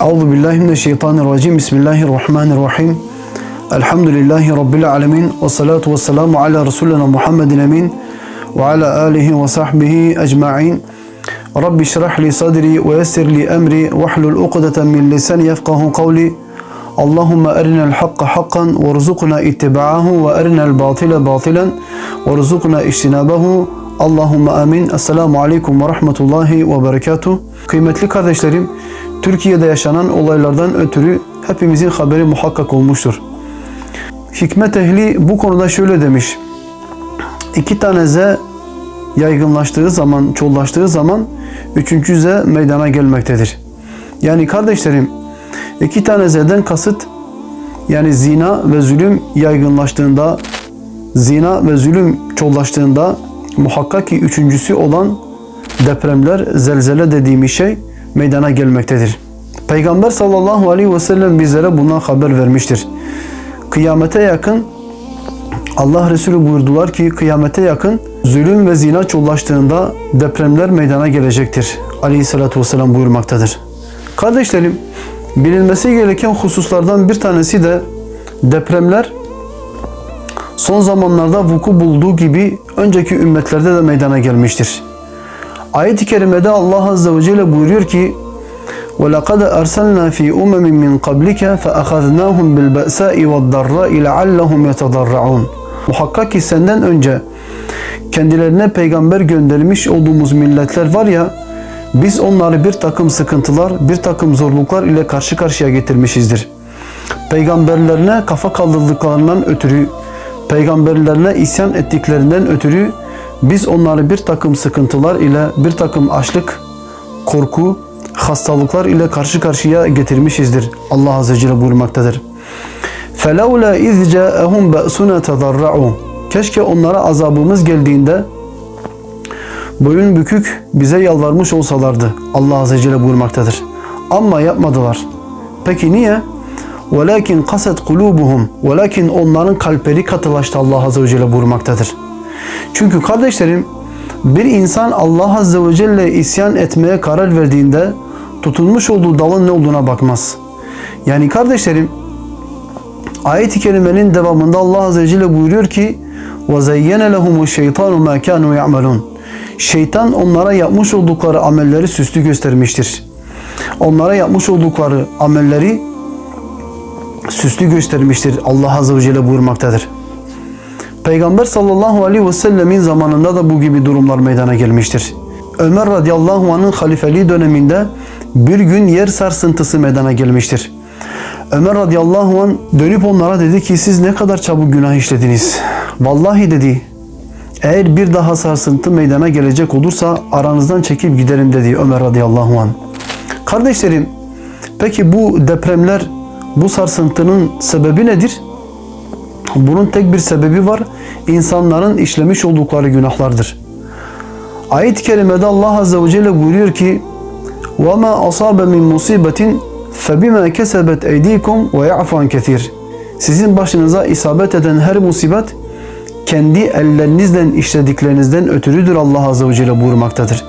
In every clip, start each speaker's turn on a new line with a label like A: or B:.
A: Euzu billahi mineşşeytanirracim. Bismillahirrahmanirrahim. Elhamdülillahi rabbil alamin ve salatu vesselamu ala resulina Muhammedin emin ve ala alihi ve sahbihi ecmaîn. Rabbi şrah li sadri ve yessir li emri ve hlul ukdeten min lisani yefkahu kavli. Allahümme erinel hakka hakkan ve rızukna ittiba'ahu ve erinel batile batilen ve rızukna iştinabahu. Allahümme amin. Esselamu aleyküm ve rahmetullahi ve berekatuh. Kıymetli kardeşlerim, Türkiye'de yaşanan olaylardan ötürü hepimizin haberi muhakkak olmuştur. Hikmet ehli bu konuda şöyle demiş. İki tane yaygınlaştığı zaman, çollaştığı zaman üçüncü Z meydana gelmektedir. Yani kardeşlerim iki tane Z'den kasıt yani zina ve zulüm yaygınlaştığında zina ve zulüm çollaştığında muhakkak ki üçüncüsü olan depremler, zelzele dediğimiz şey meydana gelmektedir. Peygamber sallallahu aleyhi ve sellem bizlere bundan haber vermiştir. Kıyamete yakın Allah Resulü buyurdular ki kıyamete yakın zulüm ve zina çollaştığında depremler meydana gelecektir. Aleyhissalatü vesselam buyurmaktadır. Kardeşlerim bilinmesi gereken hususlardan bir tanesi de depremler son zamanlarda vuku bulduğu gibi önceki ümmetlerde de meydana gelmiştir. Ayet-i kerimede Allah Azze ve Celle buyuruyor ki وَلَقَدْ أَرْسَلْنَا ف۪ي أُمَمٍ مِّنْ قَبْلِكَ فَأَخَذْنَاهُمْ بِالْبَأْسَاءِ وَالضَّرَّاءِ لَعَلَّهُمْ يَتَضَرَّعُونَ Muhakkak ki senden önce kendilerine peygamber göndermiş olduğumuz milletler var ya biz onları bir takım sıkıntılar, bir takım zorluklar ile karşı karşıya getirmişizdir. Peygamberlerine kafa kaldırdıklarından ötürü, peygamberlerine isyan ettiklerinden ötürü biz onları bir takım sıkıntılar ile bir takım açlık, korku, hastalıklar ile karşı karşıya getirmişizdir. Allah Azze ve Celle buyurmaktadır. فَلَوْلَا اِذْ جَاءَهُمْ بَأْسُنَا تَضَرَّعُوا Keşke onlara azabımız geldiğinde boyun bükük bize yalvarmış olsalardı. Allah Azze ve Celle buyurmaktadır. Ama yapmadılar. Peki niye? وَلَكِنْ قَسَتْ قُلُوبُهُمْ Velakin onların kalpleri katılaştı Allah Azze ve Celle buyurmaktadır. Çünkü kardeşlerim bir insan Allah Azze ve Celle isyan etmeye karar verdiğinde tutunmuş olduğu dalın ne olduğuna bakmaz. Yani kardeşlerim ayet-i kerimenin devamında Allah Azze ve Celle buyuruyor ki وَزَيَّنَ لَهُمُ الشَّيْطَانُ مَا كَانُوا يَعْمَلُونَ Şeytan onlara yapmış oldukları amelleri süslü göstermiştir. Onlara yapmış oldukları amelleri süslü göstermiştir. Allah Azze ve Celle buyurmaktadır. Peygamber sallallahu aleyhi ve sellemin zamanında da bu gibi durumlar meydana gelmiştir. Ömer radıyallahu anh'ın halifeliği döneminde bir gün yer sarsıntısı meydana gelmiştir. Ömer radıyallahu anh dönüp onlara dedi ki siz ne kadar çabuk günah işlediniz. Vallahi dedi eğer bir daha sarsıntı meydana gelecek olursa aranızdan çekip giderim dedi Ömer radıyallahu anh. Kardeşlerim peki bu depremler bu sarsıntının sebebi nedir? Bunun tek bir sebebi var. İnsanların işlemiş oldukları günahlardır. Ayet-i kerimede Allah azze ve celle buyuruyor ki: "Ve ma asabe min musibetin febima kesebet eydikum ve ya'fan kesir." Sizin başınıza isabet eden her musibet kendi ellerinizden işlediklerinizden ötürüdür Allah azze ve celle buyurmaktadır.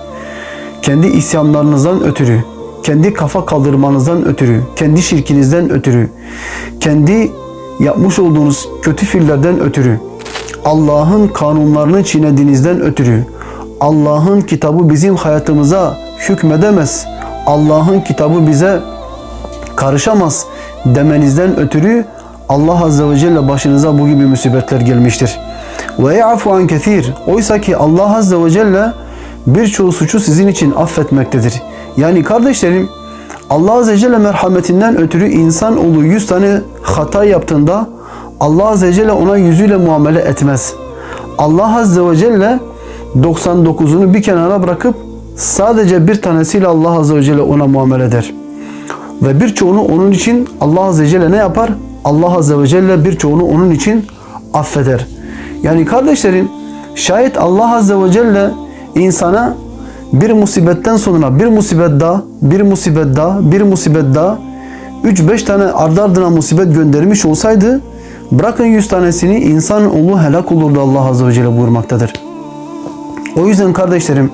A: Kendi isyanlarınızdan ötürü, kendi kafa kaldırmanızdan ötürü, kendi şirkinizden ötürü, kendi yapmış olduğunuz kötü fiillerden ötürü, Allah'ın kanunlarını çiğnediğinizden ötürü, Allah'ın kitabı bizim hayatımıza hükmedemez, Allah'ın kitabı bize karışamaz demenizden ötürü Allah Azze ve Celle başınıza bu gibi musibetler gelmiştir. Ve ya'fu an kethir. Oysa ki Allah Azze ve Celle birçoğu suçu sizin için affetmektedir. Yani kardeşlerim Allah Azze ve Celle merhametinden ötürü insan insanoğlu 100 tane hata yaptığında Allah Azze ve Celle ona yüzüyle muamele etmez. Allah Azze ve Celle 99'unu bir kenara bırakıp sadece bir tanesiyle Allah Azze ve Celle ona muamele eder. Ve birçoğunu onun için Allah Azze ve Celle ne yapar? Allah Azze ve Celle birçoğunu onun için affeder. Yani kardeşlerim şayet Allah Azze ve Celle insana bir musibetten sonra bir musibet daha, bir musibet daha, bir musibet daha 3-5 tane ardı ardına musibet göndermiş olsaydı bırakın 100 tanesini insan oğlu helak olurdu Allah Azze ve Celle buyurmaktadır. O yüzden kardeşlerim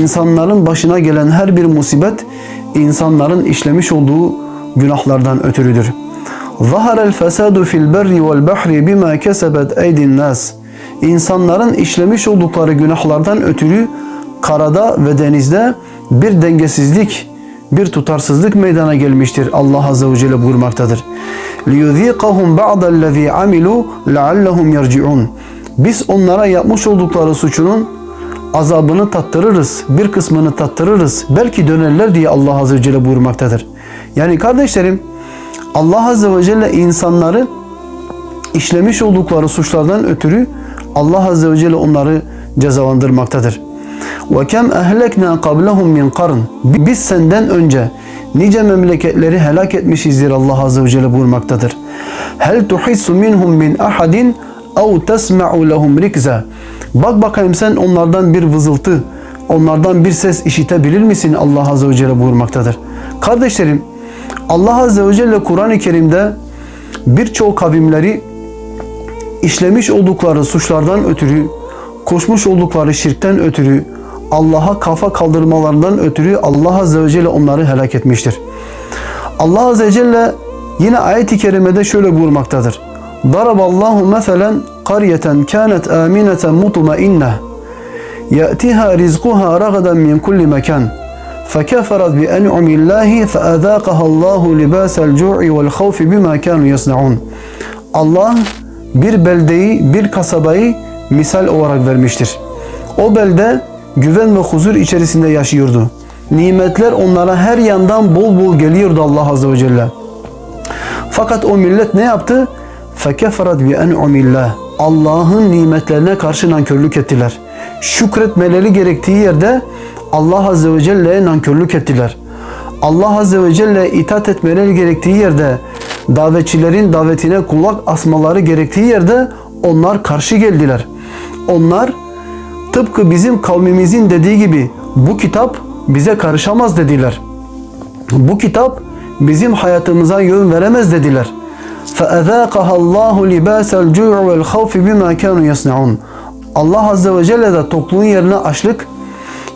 A: insanların başına gelen her bir musibet insanların işlemiş olduğu günahlardan ötürüdür. ظَهَرَ الْفَسَادُ فِي الْبَرِّ وَالْبَحْرِ بِمَا كَسَبَتْ اَيْدِ النَّاسِ İnsanların işlemiş oldukları günahlardan ötürü karada ve denizde bir dengesizlik, bir tutarsızlık meydana gelmiştir. Allah Azze ve Celle buyurmaktadır. لِيُذ۪يقَهُمْ بَعْضَ الَّذ۪ي عَمِلُوا لَعَلَّهُمْ يَرْجِعُونَ Biz onlara yapmış oldukları suçunun azabını tattırırız. Bir kısmını tattırırız. Belki dönerler diye Allah Azze ve Celle buyurmaktadır. Yani kardeşlerim Allah Azze ve Celle insanları işlemiş oldukları suçlardan ötürü Allah Azze ve Celle onları cezalandırmaktadır. Ve kem ehlekna kablehum min karn. Biz senden önce nice memleketleri helak etmişizdir Allah Azze ve Celle buyurmaktadır. Hel tuhissu minhum min ahadin ev tesma'u lehum rikza. Bak bakayım sen onlardan bir vızıltı, onlardan bir ses işitebilir misin Allah Azze ve Celle buyurmaktadır. Kardeşlerim Allah Azze ve Celle Kur'an-ı Kerim'de birçok kavimleri işlemiş oldukları suçlardan ötürü koşmuş oldukları şirkten ötürü, Allah'a kafa kaldırmalarından ötürü Allah Azze ve Celle onları helak etmiştir. Allah Azze ve Celle yine ayet-i kerimede şöyle buyurmaktadır. Daraballahu meselen qaryeten kanet amineten mutmainneh يأتيها رزقها رغدا من كل مكان فكفرت بأنعم الله فأذاقها الله لباس الجوع والخوف بما كانوا يصنعون Allah bir beldeyi, bir kasabayı misal olarak vermiştir. O belde güven ve huzur içerisinde yaşıyordu. Nimetler onlara her yandan bol bol geliyordu Allah Azze ve Celle. Fakat o millet ne yaptı? فَكَفَرَتْ بِاَنْعُمِ اللّٰهِ Allah'ın nimetlerine karşı nankörlük ettiler. Şükretmeleri gerektiği yerde Allah Azze ve Celle'ye nankörlük ettiler. Allah Azze ve Celle'ye itaat etmeleri gerektiği yerde davetçilerin davetine kulak asmaları gerektiği yerde onlar karşı geldiler. Onlar tıpkı bizim kavmimizin dediği gibi bu kitap bize karışamaz dediler. Bu kitap bizim hayatımıza yön veremez dediler. فَاَذَاقَهَا اللّٰهُ لِبَاسَ الْجُوعُ وَالْخَوْفِ بِمَا كَانُوا يَصْنَعُونَ Allah Azze ve Celle de tokluğun yerine açlık,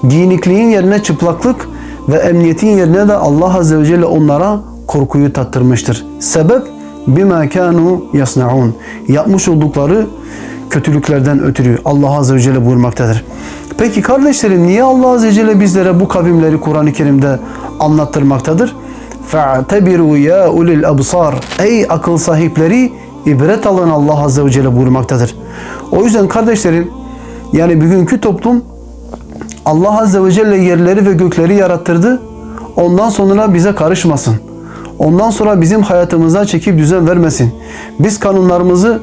A: giyinikliğin yerine çıplaklık ve emniyetin yerine de Allah Azze ve Celle onlara korkuyu tattırmıştır. Sebep bima kanu yasnaun. Yapmış oldukları kötülüklerden ötürü Allah Azze ve Celle buyurmaktadır. Peki kardeşlerim niye Allah Azze ve Celle bizlere bu kavimleri Kur'an-ı Kerim'de anlattırmaktadır? فَاَعْتَبِرُوا يَا اُلِي الْأَبْصَارِ Ey akıl sahipleri ibret alın Allah Azze ve Celle buyurmaktadır. O yüzden kardeşlerim yani bugünkü toplum Allah Azze ve Celle yerleri ve gökleri yarattırdı. Ondan sonra bize karışmasın. Ondan sonra bizim hayatımıza çekip düzen vermesin. Biz kanunlarımızı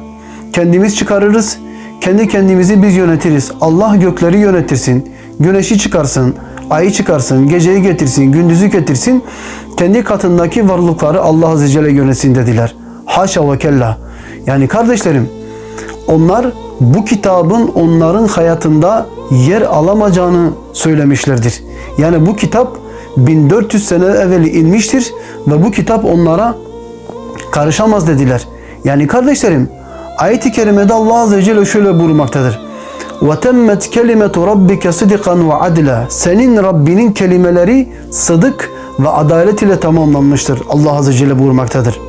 A: kendimiz çıkarırız. Kendi kendimizi biz yönetiriz. Allah gökleri yönetirsin. Güneşi çıkarsın. Ayı çıkarsın. Geceyi getirsin. Gündüzü getirsin. Kendi katındaki varlıkları Allah Azze Celle yönetsin dediler. Haşa ve kella. Yani kardeşlerim onlar bu kitabın onların hayatında yer alamayacağını söylemişlerdir. Yani bu kitap 1400 sene evvel inmiştir ve bu kitap onlara karışamaz dediler. Yani kardeşlerim ayet-i kerimede Allah Azze ve Celle şöyle buyurmaktadır. وَتَمَّتْ كَلِمَةُ رَبِّكَ صِدِقًا وَعَدْلًا Senin Rabbinin kelimeleri sıdık ve adalet ile tamamlanmıştır. Allah Azze ve Celle buyurmaktadır.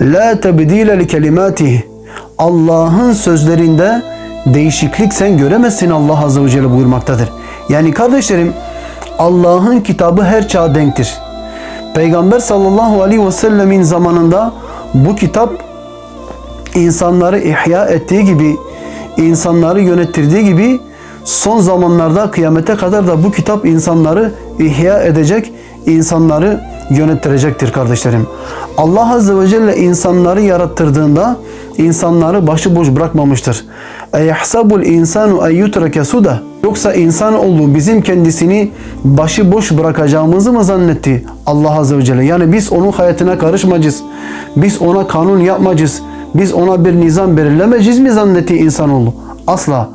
A: La tebdile li kelimatihi. Allah'ın sözlerinde değişiklik sen göremezsin Allah Azze ve Celle buyurmaktadır. Yani kardeşlerim Allah'ın kitabı her çağa denktir. Peygamber sallallahu aleyhi ve sellemin zamanında bu kitap insanları ihya ettiği gibi, insanları yönettirdiği gibi son zamanlarda kıyamete kadar da bu kitap insanları ihya edecek, insanları yönettirecektir kardeşlerim. Allah Azze ve Celle insanları yarattırdığında insanları başıboş bırakmamıştır. اَيَحْسَبُ الْاِنْسَانُ اَيُّتْرَكَ suda Yoksa insan olduğu bizim kendisini başıboş bırakacağımızı mı zannetti Allah Azze ve Celle? Yani biz onun hayatına karışmayacağız. Biz ona kanun yapmayacağız. Biz ona bir nizam belirlemeyeceğiz mi zannetti insanoğlu? Asla.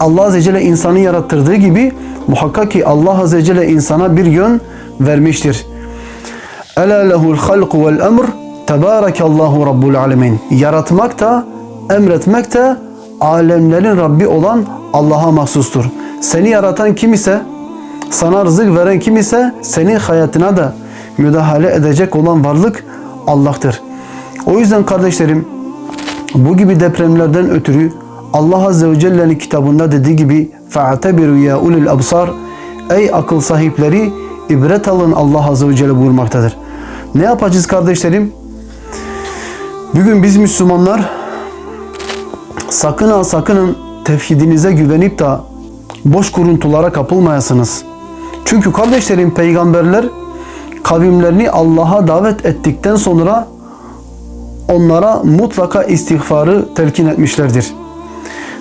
A: Allah Azze Celle insanı yarattırdığı gibi muhakkak ki Allah Azze Celle insana bir yön vermiştir. Ela lehul halku vel emr Tebârekallahu Rabbul Alemin. Yaratmak da, emretmek de alemlerin Rabbi olan Allah'a mahsustur. Seni yaratan kim ise Sana rızık veren kim ise senin hayatına da müdahale edecek olan varlık Allah'tır. O yüzden kardeşlerim bu gibi depremlerden ötürü Allah Azze ve Celle'nin kitabında dediği gibi فَاَعْتَبِرُوا يَا اُلِي الْأَبْصَارِ Ey akıl sahipleri ibret alın Allah Azze ve Celle buyurmaktadır. Ne yapacağız kardeşlerim? Bugün biz Müslümanlar sakın ha sakının tevhidinize güvenip de boş kuruntulara kapılmayasınız. Çünkü kardeşlerim peygamberler kavimlerini Allah'a davet ettikten sonra onlara mutlaka istiğfarı telkin etmişlerdir.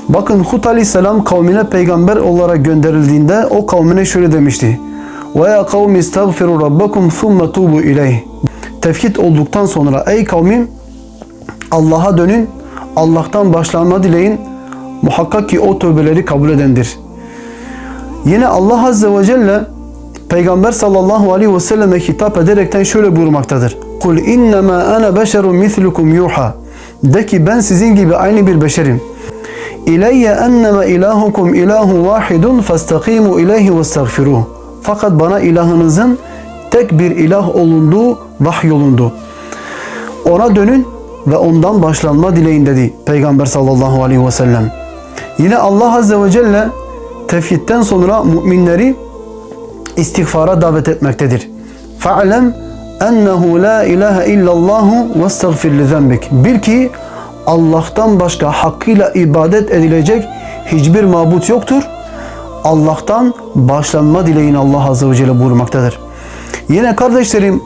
A: Bakın Hud aleyhisselam kavmine peygamber olarak gönderildiğinde o kavmine şöyle demişti. Ya kavmi istagfiru rabbakum thumma tubu ileyh. Tevhid olduktan sonra ey kavmim Allah'a dönün, Allah'tan başlanma dileyin. Muhakkak ki o tövbeleri kabul edendir. Yine Allah Azze ve Celle Peygamber sallallahu aleyhi ve selleme hitap ederekten şöyle buyurmaktadır. Kul innema ana beşerun mislukum yuha. De ki ben sizin gibi aynı bir beşerim. İleyye enneme ilahukum ilahu vahidun fastakimu ileyhi ve estağfiruh. Fakat bana ilahınızın tek bir ilah olunduğu vahyolundu. Ona dönün ve ondan başlanma dileyin dedi Peygamber sallallahu aleyhi ve sellem. Yine Allah azze ve celle tevhidden sonra müminleri istiğfara davet etmektedir. Fa'lem ennehu la ilahe illallahu ve estağfir li zenbik. Bil ki Allah'tan başka hakkıyla ibadet edilecek hiçbir mabut yoktur. Allah'tan başlanma dileyin Allah Azze ve Celle buyurmaktadır. Yine kardeşlerim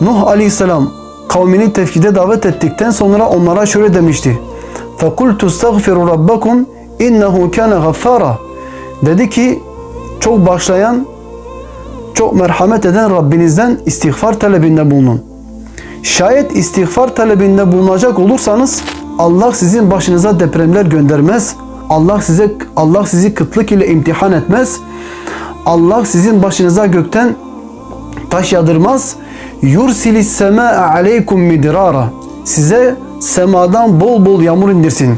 A: Nuh Aleyhisselam kavmini tevhide davet ettikten sonra onlara şöyle demişti. فَقُلْتُ اسْتَغْفِرُوا رَبَّكُمْ اِنَّهُ كَانَ غَفَّارًا Dedi ki çok başlayan, çok merhamet eden Rabbinizden istiğfar talebinde bulunun. Şayet istiğfar talebinde bulunacak olursanız Allah sizin başınıza depremler göndermez. Allah size Allah sizi kıtlık ile imtihan etmez. Allah sizin başınıza gökten taş yağdırmaz. Yursilis semaa aleykum midrara. Size semadan bol bol yağmur indirsin.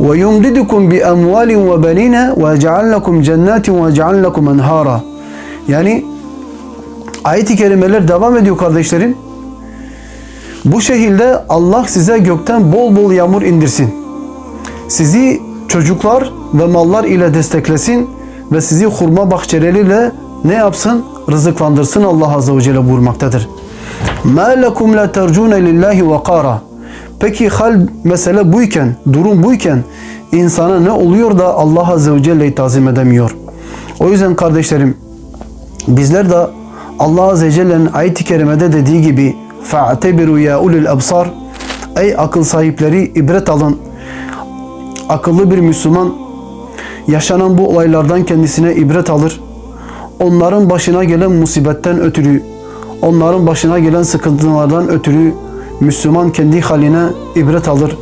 A: Ve yumdidukum bi emvalin ve benina ve yec'al lekum cennetin ve yec'al lekum enhara. Yani ayet-i kerimeler devam ediyor kardeşlerim. Bu şekilde Allah size gökten bol bol yağmur indirsin. Sizi çocuklar ve mallar ile desteklesin ve sizi hurma bahçeleriyle ne yapsın? Rızıklandırsın Allah Azze ve Celle buyurmaktadır. مَا لَكُمْ لَا تَرْجُونَ لِلّٰهِ وَقَارًا Peki hal mesele buyken, durum buyken insana ne oluyor da Allah Azze ve Celle'yi tazim edemiyor? O yüzden kardeşlerim bizler de Allah Azze ve Celle'nin ayet-i kerimede dediği gibi فَاَعْتَبِرُوا يَا اُلِي الْأَبْصَارِ Ey akıl sahipleri ibret alın. Akıllı bir Müslüman yaşanan bu olaylardan kendisine ibret alır. Onların başına gelen musibetten ötürü, onların başına gelen sıkıntılardan ötürü Müslüman kendi haline ibret alır.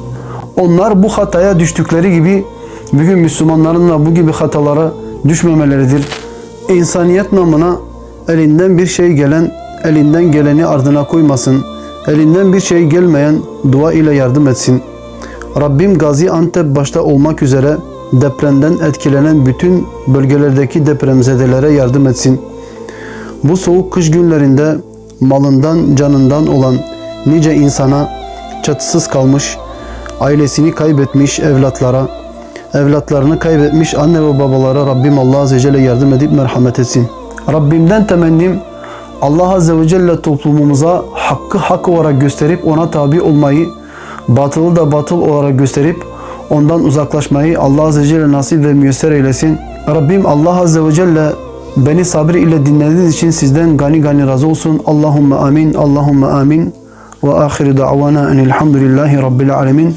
A: Onlar bu hataya düştükleri gibi bugün Müslümanların da bu gibi hatalara düşmemeleridir. İnsaniyet namına elinden bir şey gelen elinden geleni ardına koymasın. Elinden bir şey gelmeyen dua ile yardım etsin. Rabbim Gaziantep başta olmak üzere depremden etkilenen bütün bölgelerdeki depremzedelere yardım etsin. Bu soğuk kış günlerinde malından, canından olan nice insana çatısız kalmış, ailesini kaybetmiş evlatlara, evlatlarını kaybetmiş anne ve babalara Rabbim Allah Azze ve Celle yardım edip merhamet etsin. Rabbimden temennim Allah Azze ve Celle toplumumuza hakkı hak olarak gösterip ona tabi olmayı, batılı da batıl olarak gösterip ondan uzaklaşmayı Allah Azze ve Celle nasip ve müyesser eylesin. Rabbim Allah Azze ve Celle beni sabır ile dinlediğiniz için sizden gani gani razı olsun. Allahumme amin, Allahumme amin. Ve ahiru da'vana enilhamdülillahi rabbil alemin.